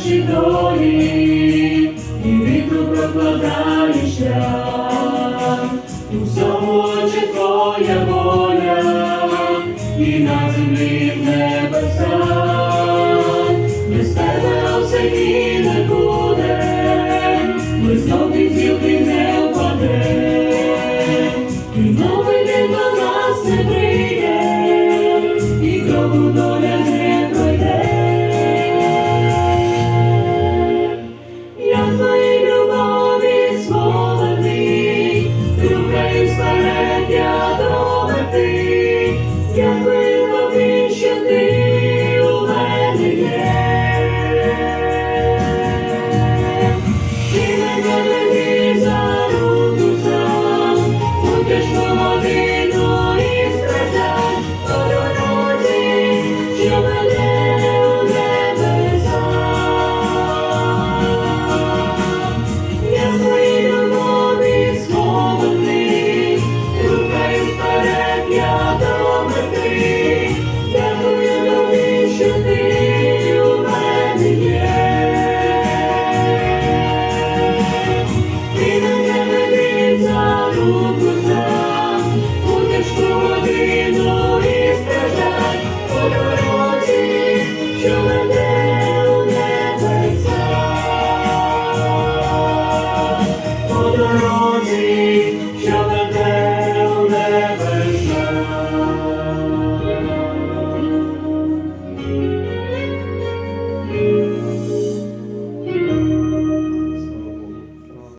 наші долі, і вітру прокладає шлях, у всьому очі